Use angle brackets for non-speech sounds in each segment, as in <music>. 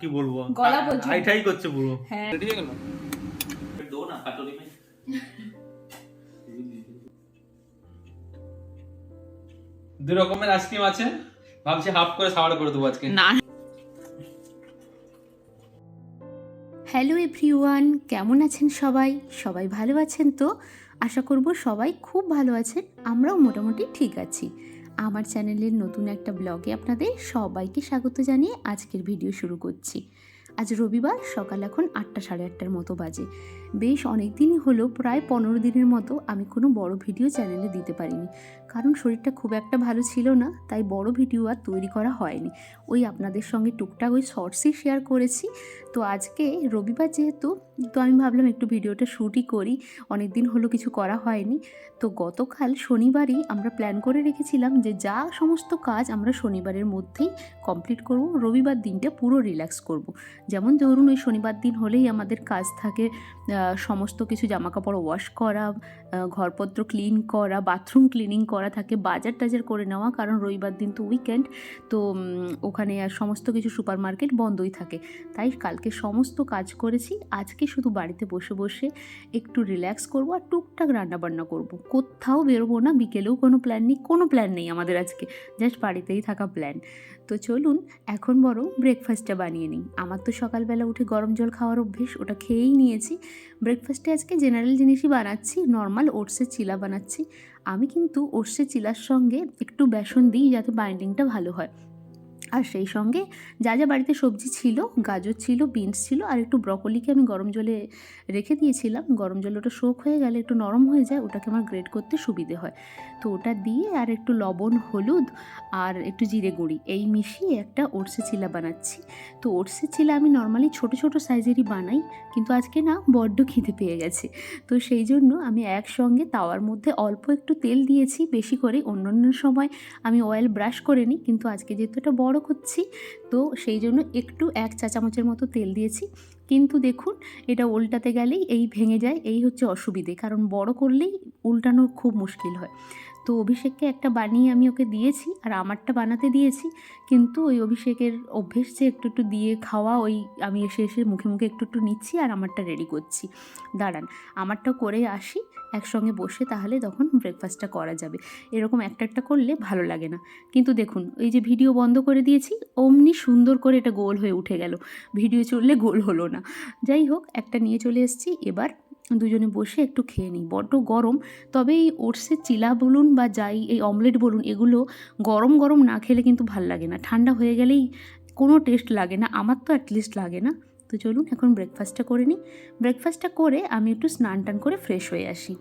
কি বলব? গলা পর্যন্ত। হাই ঠাই করছে পুরো। হ্যাঁ। রেডি হয়ে গেল? দো না কাটরি মে দু রকমের আইসক্রিম আছে। ভাবছি হাফ করে সাওয়ার করে দেবো আজকে। না। হ্যালো এভরিওয়ান কেমন আছেন সবাই? সবাই ভালো আছেন তো? আশা করব সবাই খুব ভালো আছেন আমরাও মোটামুটি ঠিক আছি। আমার চ্যানেলের নতুন একটা ব্লগে আপনাদের সবাইকে স্বাগত জানিয়ে আজকের ভিডিও শুরু করছি। আজ রবিবার, সকাল এখন আটটা সাড়ে আটটার মতো বাজে। বেশ অনেক দিনই হলো, প্রায় পনেরো দিনের মতো আমি কোনো বড় ভিডিও চ্যানেলে দিতে পারিনি। কারণ শরীরটা খুব একটা ভালো ছিল না, তাই বড় ভিডিও আর তৈরি করা হয়নি। ওই আপনাদের সঙ্গে টুকটাক ওই শর্টসই শেয়ার করেছি। তো আজকে রবিবার যেহেতু, তো আমি ভাবলাম একটু ভিডিওটা শ্যুটই করি। অনেক দিন হলো কিছু করা হয়নি। তো গতকাল শনিবারই আমরা প্ল্যান করে রেখেছিলাম যে যা সমস্ত কাজ আমরা শনিবারের মধ্যেই কমপ্লিট করব, রবিবার দিনটা পুরো রিল্যাক্স করব। যেমন ধরুন ওই শনিবার দিন হলেই আমাদের কাজ থাকে সমস্ত কিছু জামাকাপড় ওয়াশ করা ঘরপত্র ক্লিন করা বাথরুম ক্লিনিং করা থাকে, বাজার টাজার করে নেওয়া, কারণ রবিবার দিন তো উইকেন্ড তো ওখানে আর সমস্ত কিছু সুপার মার্কেট বন্ধই থাকে। তাই কালকে সমস্ত কাজ করেছি, আজকে শুধু বাড়িতে বসে বসে একটু রিল্যাক্স করব আর টুকটাক রান্নাবান্না করব। কোথাও বেরোবো না, বিকেলেও কোনো প্ল্যান নেই, কোনো প্ল্যান নেই আমাদের আজকে জাস্ট বাড়িতেই থাকা প্ল্যান তো চলুন, এখন বরং ব্রেকফাস্টটা বানিয়ে নিই। আমার তো সকালবেলা উঠে গরম জল খাওয়ার অভ্যেস, ওটা খেয়েই নিয়েছি। ব্রেকফাস্টে আজকে জেনারেল জিনিসই বানাচ্ছি নর্মাল ওটসের চিলা বানাচ্ছি। আমি কিন্তু ওর্ষে চিলার সঙ্গে একটু বেসন দিই যাতে বাইন্ডিংটা ভালো হয়। আর সেই সঙ্গে যা যা বাড়িতে সবজি ছিল, গাজর ছিল, বিনস ছিল, আর একটু ব্রকলিকে আমি গরম জলে রেখে দিয়েছিলাম। গরম জলে ওটা শোক হয়ে গেলে একটু নরম হয়ে যায়, ওটাকে আমার গ্রেড করতে সুবিধে হয়। তো ওটা দিয়ে আর একটু লবণ, হলুদ আর একটু জিরে গুঁড়ি এই মিশিয়ে একটা ওটসে চিলা বানাচ্ছি। তো ওটসের চিলা আমি নর্মালি ছোট ছোট সাইজেরই বানাই, কিন্তু আজকে না বড্ড খিদে পেয়ে গেছে। তো সেই জন্য আমি একসঙ্গে তাওয়ার মধ্যে অল্প একটু তেল দিয়েছি, বেশি করে অন্য অন্য সময় আমি অয়েল ব্রাশ করে নিই, কিন্তু আজকে যেহেতু এটা বড় করছি। তো সেই জন্য একটু এক চা চামচের মতো তেল দিয়েছি। কিন্তু দেখুন, এটা উল্টাতে গেলেই এই ভেঙে যায়, এই হচ্ছে অসুবিধে। কারণ বড় করলেই উল্টানো খুব মুশকিল হয়। তো অভিষেককে একটা বানিয়ে আমি ওকে দিয়েছি আর আমারটা বানাতে দিয়েছি। কিন্তু ওই অভিষেকের অভ্যেস যে একটু একটু দিয়ে খাওয়া, ওই আমি এসে এসে মুখে মুখে একটু একটু নিচ্ছি আর আমারটা রেডি করছি। দাঁড়ান আমারটা করে আসি, একসঙ্গে বসে তাহলে তখন ব্রেকফাস্টটা করা যাবে। এরকম একটা একটা করলে ভালো লাগে না। কিন্তু দেখুন, এই যে ভিডিও বন্ধ করে দিয়েছি, অমনি সুন্দর করে এটা গোল হয়ে উঠে গেল। ভিডিও চললে গোল হলো না। যাই হোক, একটা নিয়ে চলে এসেছি। এবার দুজনে বসে একটু খেয়ে নিই। বড্ড গরম, তবে এই ওটসের চিলা বলুন বা যাই, এই অমলেট বলুন, এগুলো গরম গরম না খেলে কিন্তু ভালো লাগে না। ঠান্ডা হয়ে গেলেই কোনো টেস্ট লাগে না, আমার তো অ্যাটলিস্ট লাগে না। তো চলুন, এখন ব্রেকফাস্টটা করে নিই। ব্রেকফাস্টটা করে আমি একটু স্নান টান করে ফ্রেশ হয়ে আসি।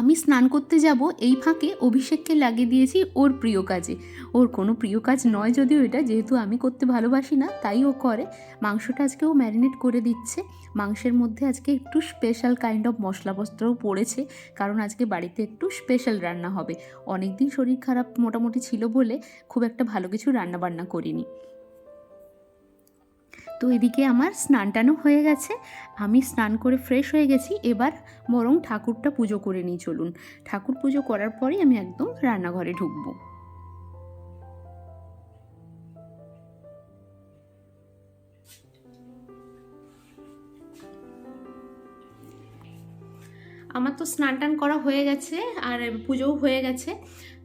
আমি স্নান করতে যাব, এই ফাঁকে অভিষেককে লাগিয়ে দিয়েছি ওর প্রিয় কাজে। ওর কোনো প্রিয় কাজ নয় যদিও এটা, যেহেতু আমি করতে ভালোবাসি না, তাই ও করে। মাংসটা আজকে ও ম্যারিনেট করে দিচ্ছে। মাংসের মধ্যে আজকে একটু স্পেশাল কাইন্ড অফ মশলাপত্রও পড়েছে, কারণ আজকে বাড়িতে একটু স্পেশাল রান্না হবে। অনেক দিন শরীর খারাপ মোটামুটি ছিল বলে খুব একটা ভালো কিছু রান্না বান্না করিনি। তো এদিকে আমার স্নান টানও হয়ে গেছে। আমি স্নান করে ফ্রেশ হয়ে গেছি। এবার বরং ঠাকুরটা পুজো করে নিই, চলুন। ঠাকুর পুজো করার পরেই আমি একদম রান্নাঘরে ঢুকবো। আমার তো স্নান টান করা হয়ে গেছে, আর পুজোও হয়ে গেছে।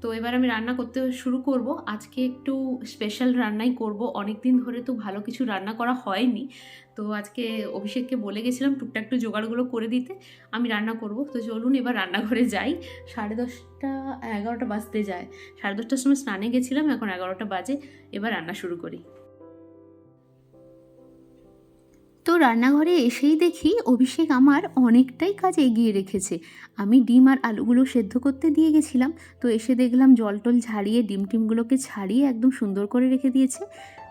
তো এবার আমি রান্না করতে শুরু করব। আজকে একটু স্পেশাল রান্নাই করব। অনেক দিন ধরে তো ভালো কিছু রান্না করা হয়নি। তো আজকে অভিষেককে বলে গেছিলাম টুকটাক একটু জোগাড়গুলো করে দিতে। আমি রান্না করব। তো চলুন এবার রান্নাঘরে যাই। সাড়ে দশটা, এগারোটা বাজতে যায়। সাড়ে দশটার সময় স্নানে গেছিলাম, এখন এগারোটা বাজে। এবার রান্না শুরু করি। তো রান্নাঘরে এসেই দেখি অভিষেক আমার অনেকটাই কাজ এগিয়ে রেখেছে। আমি ডিম আর আলুগুলো সেদ্ধ করতে দিয়ে গেছিলাম, তো এসে দেখলাম জল টল ঝাড়িয়ে ডিম টিমগুলোকে ছাড়িয়ে একদম সুন্দর করে রেখে দিয়েছে।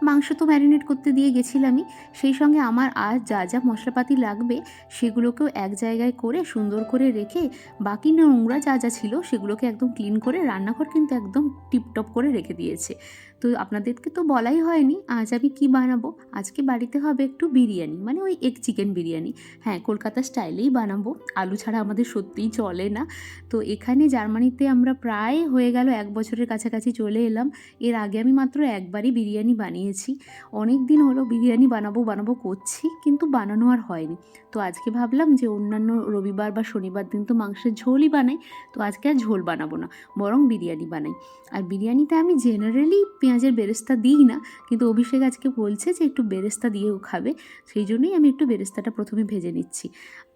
মাংস তো ম্যারিনেট করতে দিয়ে গেছিলামই, সেই সঙ্গে আমার আর যা যা মশলাপাতি লাগবে সেগুলোকেও এক জায়গায় করে সুন্দর করে রেখে বাকি নোংরা যা যা ছিল সেগুলোকে একদম ক্লিন করে রান্নাঘর কিন্তু একদম টিপটপ করে রেখে দিয়েছে। তো আপনাদেরকে তো বলাই হয়নি, আজ আমি কি বানাবো? আজকে বাড়িতে হবে একটু বিরিয়ানি মানে ওই এগ চিকেন বিরিয়ানি। হ্যাঁ কলকাতা স্টাইলেই বানাবো, আলু ছাড়া আমাদের সত্যিই চলে না। তো এখানে জার্মানিতে আমরা প্রায় হয়ে গেল এক বছরের কাছাকাছি চলে এলাম। এর আগে আমি মাত্র একবারই বিরিয়ানি বানিয়েছি। অনেক দিন হলো বিরিয়ানি বানাবো বানাবো করছি, কিন্তু বানানো আর হয়নি। তো আজকে ভাবলাম যে অন্যান্য রবিবার বা শনিবার দিন তো মাংসের ঝোলই বানাই, তো আজকে আর ঝোল বানাবো না, বরং বিরিয়ানি বানাই। আর বিরিয়ানিতে আমি জেনারেলি পেঁয়াজের বেরেস্তা দিই না, কিন্তু অভিষেক আজকে বলছে যে একটু বেরেস্তা দিয়েও খাবে, সেই জন্যই আমি একটু বেরেস্তাটা প্রথমে ভেজে নিচ্ছি।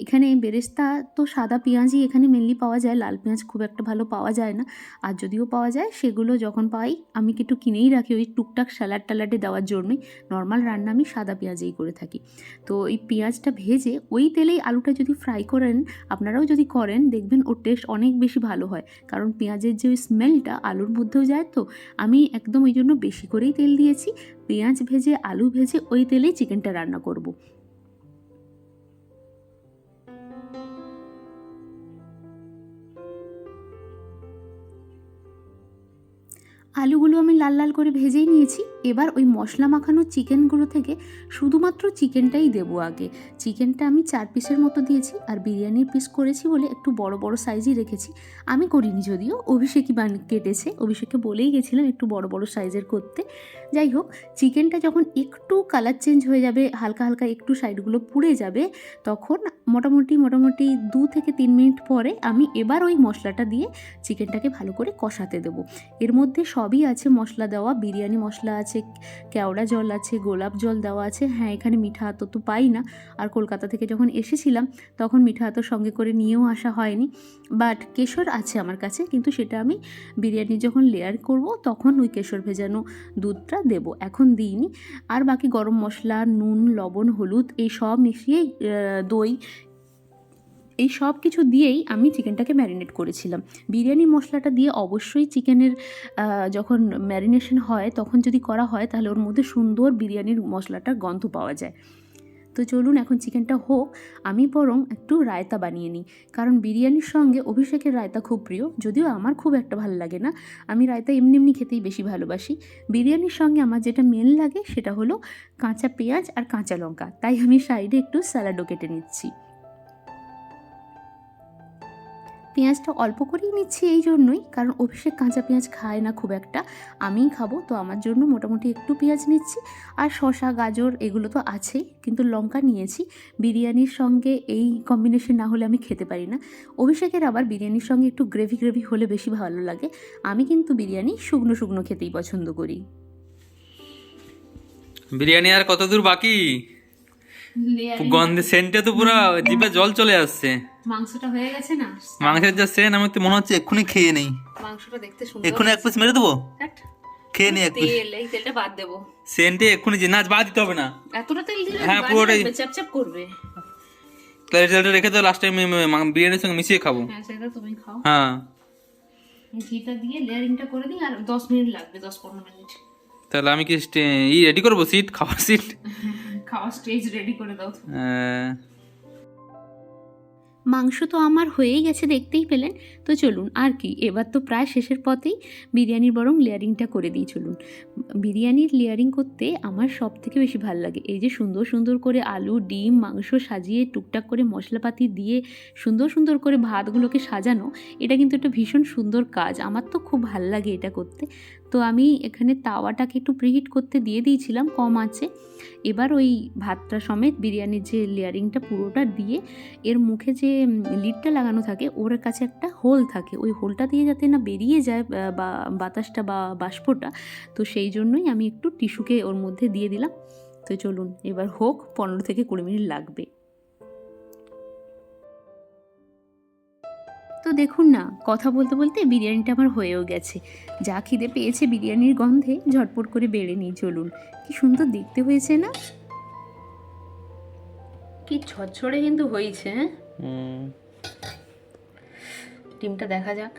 এখানে বেরেস্তা তো সাদা পেঁয়াজই এখানে মেনলি পাওয়া যায়, লাল পেঁয়াজ খুব একটা ভালো পাওয়া যায় না। আর যদিও পাওয়া যায়, সেগুলো যখন পাই, আমি একটু কিনেই রাখি, ওই টুকটাক স্যালাড টালাডে দেওয়ার জন্যই। নর্মাল রান্না আমি সাদা পেঁয়াজেই করে থাকি। তো এই পেঁয়াজটা ভেজে, ওই তেলেই আলুটা যদি ফ্রাই করেন, আপনারাও যদি করেন, দেখবেন ওর টেস্ট অনেক বেশি ভালো হয়। কারণ পেঁয়াজের যে ওই স্মেলটা আলুর মধ্যেও যায় তো, আমি একদম ওই জন্য বেশি করেই তেল দিয়েছি পেঁয়াজ ভেজে, আলু ভেজে ওই তেলেই চিকেনটা রান্না করব। আলুগুলো আমি লাল লাল করে ভেজেই নিয়েছি এবার ওই মশলা মাখানো চিকেনগুলো থেকে শুধুমাত্র চিকেনটাই দেবো আগে। চিকেনটা আমি চার পিসের মতো দিয়েছি আর বিরিয়ানির পিস করেছি বলে একটু বড় বড় সাইজই রেখেছি। আমি করিনি যদিও, অভিষেকই বান কেটেছে। অভিষেককে বলেই গেছিলাম একটু বড় বড় সাইজের করতে। যাই হোক, চিকেনটা যখন একটু কালার চেঞ্জ হয়ে যাবে, হালকা হালকা একটু সাইডগুলো পুড়ে যাবে, তখন মোটামুটি মোটামুটি দু থেকে তিন মিনিট পরে আমি এবার ওই মশলাটা দিয়ে চিকেনটাকে ভালো করে কষাতে দেবো। এর মধ্যে সবই আছে মশলা দেওয়া, বিরিয়ানি মশলা আছে কেওড়া জল আছে, গোলাপ জল দেওয়া আছে। হ্যাঁ এখানে মিঠা আতর তো পাই না। আর কলকাতা থেকে যখন এসেছিলাম, তখন মিঠা আতর সঙ্গে করে নিয়েও আসা হয়নি। বাট কেশর আছে আমার কাছে, কিন্তু সেটা আমি বিরিয়ানি যখন লেয়ার করব, তখন ওই কেশর ভেজানো দুধটা দেব। এখন দিইনি। আর বাকি গরম মশলা, নুন, লবণ, হলুদ, এই সব মিশিয়ে দই এই সব কিছু দিয়েই আমি চিকেনটাকে ম্যারিনেট করেছিলাম। বিরিয়ানি মশলাটা দিয়ে অবশ্যই চিকেনের যখন ম্যারিনেশন হয়, তখন যদি করা হয়, তাহলে ওর মধ্যে সুন্দর বিরিয়ানির মশলাটার গন্ধ পাওয়া যায়। তো চলুন এখন চিকেনটা হোক, আমি বরং একটু রায়তা বানিয়ে নিই। কারণ বিরিয়ানির সঙ্গে অভিষেকের রায়তা খুব প্রিয়, যদিও আমার খুব একটা ভালো লাগে না। আমি রায়তা এমনি এমনি খেতেই বেশি ভালোবাসি। বিরিয়ানির সঙ্গে আমার যেটা মেন লাগে, সেটা হলো কাঁচা পেঁয়াজ আর কাঁচা লঙ্কা। তাই আমি সাইডে একটু স্যালাডও কেটে নিচ্ছি। পেঁয়াজটা অল্প করেই নিচ্ছি এই জন্যই, কারণ অভিষেক কাঁচা পেঁয়াজ খায় না খুব একটা। আমিই খাব, তো আমার জন্য মোটামুটি একটু পেঁয়াজ নিচ্ছি। আর শসা, গাজর এগুলো তো আছেই, কিন্তু লঙ্কা নিয়েছি। বিরিয়ানির সঙ্গে এই কম্বিনেশন না হলে আমি খেতে পারি না। অভিষেকের আবার বিরিয়ানির সঙ্গে একটু গ্রেভি গ্রেভি হলে বেশি ভালো লাগে। আমি কিন্তু বিরিয়ানি শুকনো শুকনো খেতেই পছন্দ করি। বিরিয়ানি আর কত দূর বাকি? <laughs> গন্ধে সেন্টে তো পুরো জিভে জল চলে আসছে। মাংসটা হয়ে গেছে না? মাংসের যা সেন আমি তো মনে হচ্ছে এক্ষুনি খেয়ে নেই। মাংসটা দেখতে এক্ষুনি এক পিস মেরে দেবো? খেয়ে নিই এক পিস। তেল এই তেলটা বাদ দেবো। সেন্টে এক্ষুনি যে না বাদ দিতে হবে না। এতটা তেল দিলে হ্যাঁ, পুরোটাই। চাপচাপ করবে। তাহলে তেলটা রেখে তো লাস্ট টাইম বিরিয়ানির সঙ্গে মিশিয়ে খাব। হ্যাঁ সেটা তুমি খাও। হ্যাঁ। ঘিটা দিয়ে লেয়ারিংটা করে দিই আর দশ মিনিট লাগবে মিনিট। তাহলে আমি কি ই রেডি করব? সিট খাওয়ার সিট খাওয়া স্টেজ রেডি করে দাও মাংস তো আমার হয়েই গেছে দেখতেই পেলেন। তো চলুন আর কি? এবার তো প্রায় শেষের পথেই বিরিয়ানির বরং লেয়ারিংটা করে দিই চলুন। বিরিয়ানির লেয়ারিং করতে আমার সব থেকে বেশি ভালো লাগে। এই যে সুন্দর সুন্দর করে আলু ডিম মাংস সাজিয়ে টুকটাক করে মশলাপাতি দিয়ে সুন্দর সুন্দর করে ভাতগুলোকে সাজানো এটা কিন্তু একটা ভীষণ সুন্দর কাজ। আমার তো খুব ভালো লাগে এটা করতে। তো আমি এখানে তাওয়াটাকে একটু প্রিহিট করতে দিয়ে দিয়েছিলাম কম আছে। এবার ওই ভাতটা সমেত বিরিয়ানির যে লেয়ারিংটা পুরোটা দিয়ে এর মুখে যে লিডটা লাগানো থাকে ওর কাছে একটা হোল থাকে। ওই হোলটা দিয়ে যাতে না বেরিয়ে যায় বা- বাতাসটা বা, বাষ্পটা, তো সেই জন্যই আমি একটু টিস্যুকে ওর মধ্যে দিয়ে দিলাম। তো চলুন, এবার হোক, পনেরো থেকে কুড়ি মিনিট লাগবে। তো দেখুন না কথা বলতে বলতে বিরিয়ানিটা আমার হয়েও গেছে। যা খিদে পেয়েছে বিরিয়ানির গন্ধে ঝটপট করে বেড়ে নিই চলুন। কি সুন্দর দেখতে হয়েছে না? কি ঝরঝরে কিন্তু হয়েছে হ্যাঁ? ডিমটা দেখা যাক।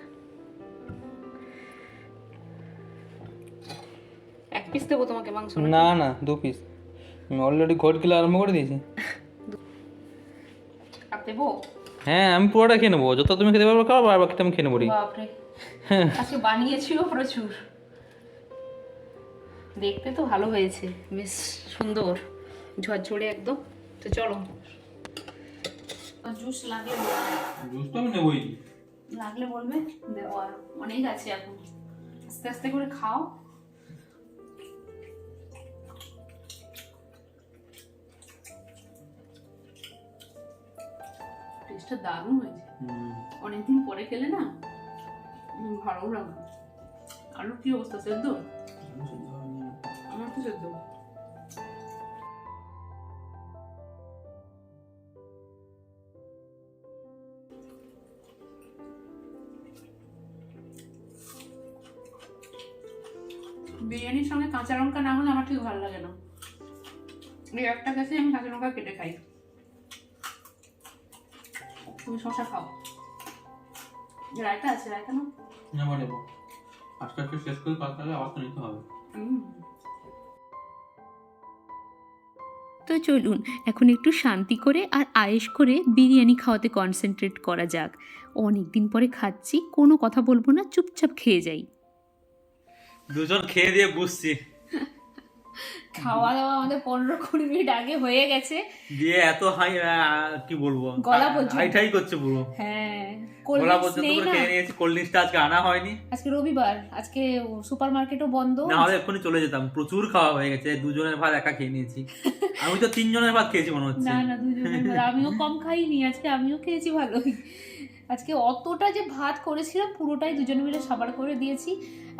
এক পিস দেবো তোমাকে মাংস না না দু পিস আমি অলরেডি ঘট গিলে আরম্ভ করে দিয়েছি। আর দেবো? হ্যাঁ আমি পুরোটা খেয়ে নেব। যত তুমি খেতে পারবে খাও আর বাকিটা আমি খেয়ে নেব রে। বাপরে। আজকে বানিয়েছিও প্রচুর। দেখতে তো ভালো হয়েছে। বেশ সুন্দর। ঝরঝরে একদম। তো চলো। জুস লাগলে বলবে। জুস তো আমি নেবোই। লাগলে বলবে। দেওয়া অনেক আছে এখন। আস্তে আস্তে করে খাও। টেস্টটা দারুণ হয়েছে। অনেকদিন পরে খেলে না ভালো লাগে। আলুর কি অবস্থা সেদ্ধ? আমার তো সেদ্ধ। বিরিয়ানির সঙ্গে কাঁচা লঙ্কা না হলে আমার ঠিক ভালো লাগে না। এই একটা গেছে আমি কাঁচা লঙ্কা কেটে খাই। তুমি শশা খাও। রায়তা আছে রায়তা না নেব আজকে আজকে শেষ করে আবার তো নিতে হবে। তো চলুন এখন একটু শান্তি করে আর আয়েশ করে বিরিয়ানি খাওয়াতে কনসেন্ট্রেট করা যাক। অনেক দিন পরে খাচ্ছি কোনো কথা বলব না চুপচাপ খেয়ে যাই। দুজন খেয়ে দিয়ে বুঝছি। খাওয়া দাওয়া আমাদের পনেরো কুড়ি মিনিট আগে হয়ে গেছে। দিয়ে এত হাই কি বলব? গলা পর্যন্ত। হাই ঠাই করছে পুরো। হ্যাঁ গলা পর্যন্ত না। খেয়ে নিয়েছি। কোল্ড ড্রিঙ্কসটা আজকে আনা হয়নি। আজকে রবিবার আজকে সুপার মার্কেটও বন্ধ। না হলে এক্ষুনি চলে যেতাম। প্রচুর খাওয়া হয়ে গেছে। দুজনের ভাত একা খেয়ে নিয়েছি। আমি তো তিনজনের ভাত খেয়েছি মনে হচ্ছে। না না দুজনের আমিও কম খাইনি আজকে আমিও খেয়েছি ভালোই। আজকে অতটা যে ভাত করেছিলাম পুরোটাই দুজন মিলে সাবার করে দিয়েছি।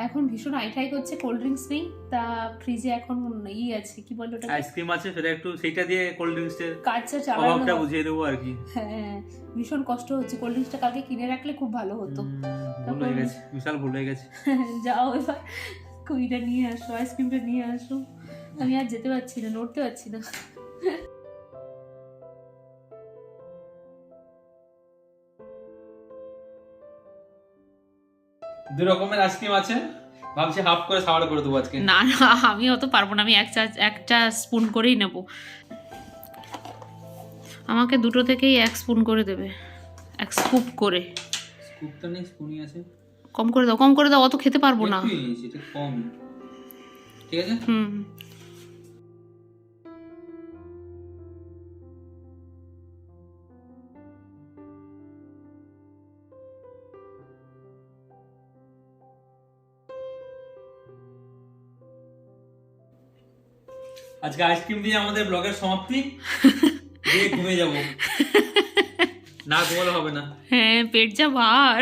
এখন ভীষণ আইঠাই করছে কোল্ড ড্রিঙ্কস নেই। তা ফ্রিজে এখন ই আছে কি বলে ওটা আইসক্রিম আছে সেটা একটু সেটা দিয়ে কোল্ড ড্রিঙ্কস এর কাজটা চালানো অভাবটা বুঝিয়ে দেবো আর কি। হ্যাঁ ভীষণ কষ্ট হচ্ছে। কোল্ড ড্রিঙ্কসটা কালকে কিনে রাখলে খুব ভালো হতো। ভুল হয়ে গেছে বিশাল ভুল হয়ে গেছে। <laughs> যাও এবার কুইটা নিয়ে আসো আইসক্রিমটা নিয়ে আসো। আমি আর যেতে পারছি না নড়তে পারছি না। দু রকমের আইসক্রিম আছে। ভাবছি হাফ করে সাওয়ার করে দেবো আজকে। না না আমি অত পারব না আমি এক চা একটা স্পুন করেই নেব। আমাকে দুটো থেকেই এক স্পুন করে দেবে। এক স্কুপ করে। স্কুপটা নেই স্পুনই আছে। কম করে দাও কম করে দাও অত খেতে পারব না। ঠিক আছে? হুম। আজকে আইসক্রিম দিয়ে আমাদের ব্লগের সমাপ্তি। <laughs> দিয়ে ঘুমিয়ে যাব। না ঘুমালে হবে না। হ্যাঁ পেট যা ভার।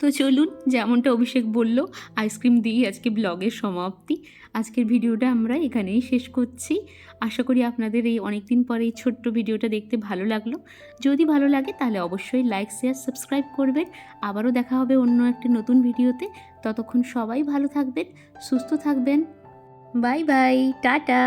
তো চলুন যেমনটা অভিষেক বলল আইসক্রিম দিয়েই আজকে ব্লগের সমাপ্তি। আজকের ভিডিওটা আমরা এখানেই শেষ করছি। আশা করি আপনাদের এই অনেক দিন পরে এই ছোট্ট ভিডিওটা দেখতে ভালো লাগল। যদি ভালো লাগে তাহলে অবশ্যই লাইক শেয়ার সাবস্ক্রাইব করবেন। আবারও দেখা হবে অন্য একটি নতুন ভিডিওতে। ততক্ষণ সবাই ভালো থাকবেন সুস্থ থাকবেন। Bye bye tata.